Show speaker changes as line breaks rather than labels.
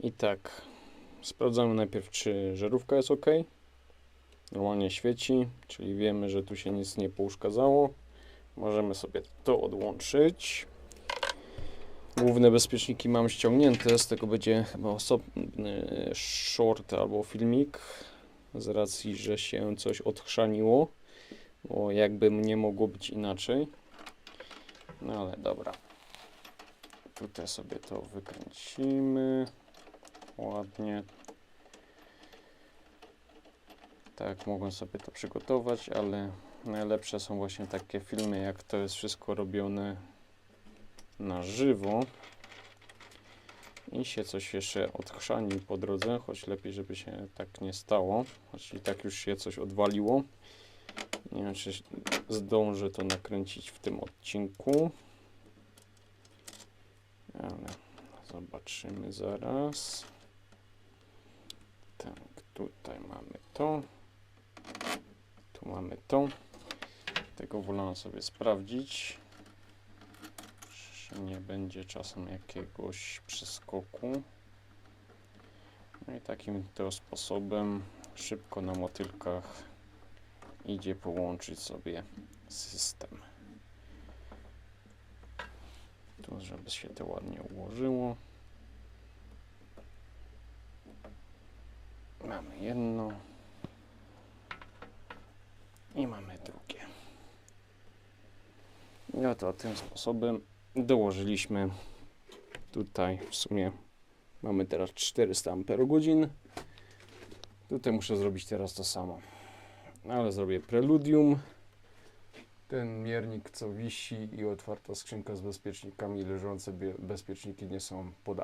I tak, sprawdzamy najpierw, czy żarówka jest ok. Normalnie świeci, czyli wiemy, że tu się nic nie pouszkadzało. Możemy sobie to odłączyć. Główne bezpieczniki mam ściągnięte, z tego będzie chyba osobny short albo filmik. Z racji, że się coś odchrzaniło, bo jakby nie mogło być inaczej. No ale dobra. Tutaj sobie to wykręcimy. Ładnie. Tak, mogłem sobie to przygotować, ale najlepsze są właśnie takie filmy, jak to jest wszystko robione na żywo i się coś jeszcze odchrzani po drodze, choć lepiej, żeby się tak nie stało, choć i tak już się coś odwaliło. Nie wiem, czy zdążę to nakręcić w tym odcinku, ale zobaczymy zaraz. Tak, tutaj mamy to, tu mamy to. Tego wolę sobie sprawdzić czy nie będzie czasem jakiegoś przeskoku. No i takim to sposobem szybko na motylkach idzie połączyć sobie system. Tu, żeby się to ładnie ułożyło. Mamy jedno. I mamy drugie. I oto tym sposobem dołożyliśmy tutaj w sumie mamy teraz 400 Ah tutaj muszę zrobić teraz to samo. Ale zrobię preludium. Ten miernik co wisi i otwarta skrzynka z bezpiecznikami leżące bezpieczniki nie są po